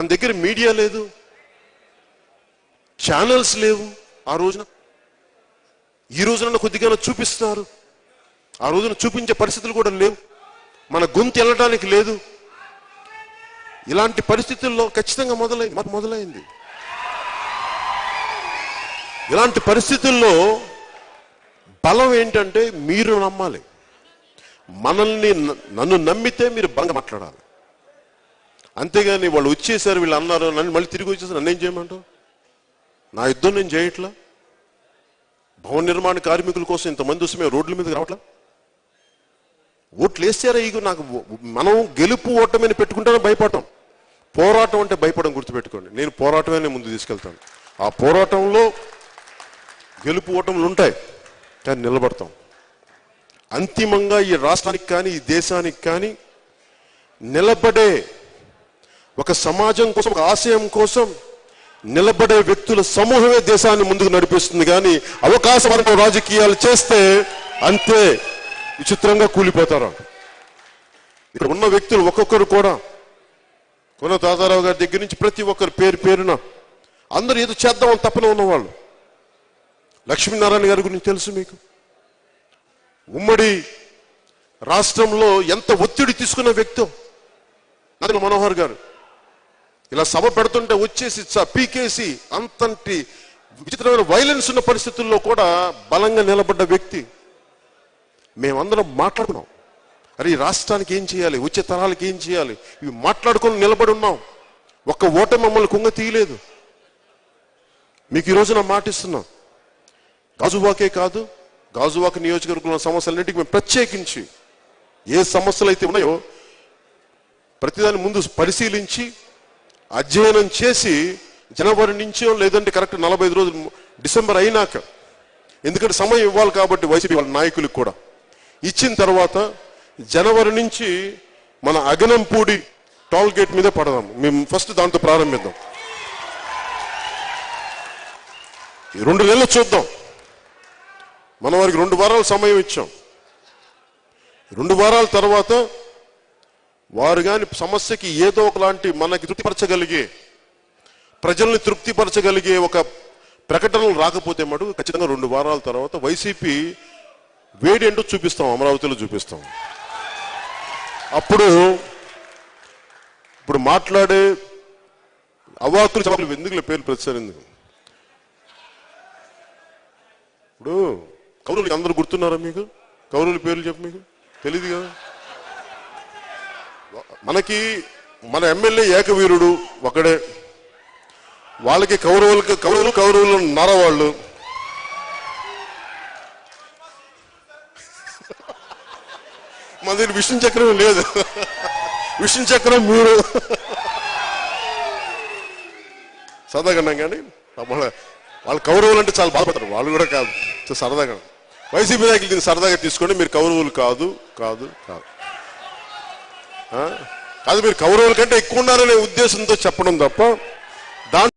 మన దగ్గర మీడియా లేదు ఛానల్స్ లేవు. ఆ రోజున ఈ రోజున కొద్దిగా చూపిస్తున్నారు. ఆ రోజున చూపించే పరిస్థితులు కూడా లేవు. మన గొంతు వెళ్ళడానికి లేదు. ఇలాంటి పరిస్థితుల్లో ఖచ్చితంగా మొదలై మొదలైంది. ఇలాంటి పరిస్థితుల్లో బలం ఏంటంటే మీరు నమ్మాలి. మనల్ని నన్ను నమ్మితే మీరు బంగ మాట్లాడాలి. అంతేగాని వాళ్ళు వచ్చేసారు వీళ్ళు అన్నారు నన్ను మళ్ళీ తిరిగి వచ్చేసి నన్ను ఏం చేయమంటావు? నా యుద్ధం నేను చేయట్లా? భవన నిర్మాణ కార్మికుల కోసం ఇంతమంది వస్తే మేము రోడ్ల మీద రావట్లా? ఓట్లు వేసారా ఇక నాకు మనం గెలుపు ఓటమిని పెట్టుకుంటేనే భయపడటం. పోరాటం అంటే భయపడడం గుర్తుపెట్టుకోండి. నేను పోరాటమే ముందు తీసుకెళ్తాను. ఆ పోరాటంలో గెలుపు ఓటములు ఉంటాయి కానీ నిలబడతాం. అంతిమంగా ఈ రాష్ట్రానికి కానీ ఈ దేశానికి కానీ నిలబడే ఒక సమాజం కోసం ఒక ఆశయం కోసం నిలబడే వ్యక్తుల సమూహమే దేశాన్ని ముందుకు నడిపిస్తుంది. కానీ అవకాశం రాజకీయాలు చేస్తే అంతే విచిత్రంగా కూలిపోతారు. ఇక్కడ ఉన్న వ్యక్తులు ఒక్కొక్కరు కూడా. కొన తాతారావు గారి దగ్గర నుంచి ప్రతి ఒక్కరు పేరు పేరున అందరూ ఏదో చేద్దామని తప్పన ఉన్నవాళ్ళు. లక్ష్మీనారాయణ గారి గురించి తెలుసు మీకు. ఉమ్మడి రాష్ట్రంలో ఎంత ఒత్తిడి తీసుకున్న వ్యక్తి. నాదెండ్ల మనోహర్ గారు. ఇలా సభ పెడుతుంటే వచ్చేసి చ- పీకేసి అంతంటి విచిత్రమైన వైలెన్స్ ఉన్న పరిస్థితుల్లో కూడా బలంగా నిలబడ్డ వ్యక్తి. మేమందరం మాట్లాడుకున్నాం. అరే రాష్ట్రానికి ఏం చేయాలి? వచ్చే తరాలకి ఏం చేయాలి? ఇవి మాట్లాడుకొని నిలబడి ఉన్నాం. ఒక్క ఓట మమ్మల్ని కుంగ తీయలేదు. మీకు ఈ రోజున మాటిస్తున్నాం గాజువాకే కాదు గాజువాక నియోజకవర్గంలో సమస్యలన్నింటికి మేము ప్రత్యేకించి ఏ సమస్యలు అయితే ఉన్నాయో ప్రతిదాని ముందు పరిశీలించి అధ్యయనం చేసి జనవరి నుంచో లేదంటే కరెక్ట్ నలభై ఐదు రోజులు డిసెంబర్ అయినాక ఎందుకంటే సమయం ఇవ్వాలి కాబట్టి వైసీపీ వాళ్ళ నాయకులకు కూడా. ఇచ్చిన తర్వాత జనవరి నుంచి మన అగనంపూడి టోల్ గేట్ మీద పడదాం. మేము ఫస్ట్ దాంతో ప్రారంభిద్దాం. రెండు నెలలు చూద్దాం. మనం వారికి రెండు వారాలు సమయం ఇచ్చాం. రెండు వారాల తర్వాత వారు కాని సమస్యకి ఏదో ఒకలాంటి మనకి తృప్తిపరచగలిగే ప్రజల్ని తృప్తిపరచగలిగే ఒక ప్రకటనలు రాకపోతే మటు ఖచ్చితంగా రెండు వారాల తర్వాత వైసీపీ వేడి ఏంటో చూపిస్తాం అమరావతిలో చూపిస్తాం. అప్పుడు ఇప్పుడు మాట్లాడే అవాకులు చవాకులు ఎందుకు పేర్లు ప్రతిసారి ఇప్పుడు కౌరులు అందరు గుర్తున్నారా మీకు? కౌరుల పేర్లు చెప్పు మీకు? తెలియదు కదా మనకి మన ఎమ్మెల్యే ఏకవీరుడు ఒకడే. వాళ్ళకి కౌరవులకి కౌరవులు కౌరవులు వాళ్ళు? మన దగ్గర విష్ణు చక్రం లేదు. విష్ణు చక్రం మీరు. సరదాగా కానీ? వాళ్ళ వాళ్ళు కౌరవులు అంటే చాలా బాధపడతారు. వాళ్ళు కూడా కాదు. సరదాగా వైసీపీ నాయకులు దీన్ని సరదాగా తీసుకోండి. మీరు కౌరవులు కాదు కాదు కాదు. కాదు మీరు కౌరవుల కంటే ఎక్కువ ఉన్నారనే ఉద్దేశంతో చెప్పడం తప్ప దాని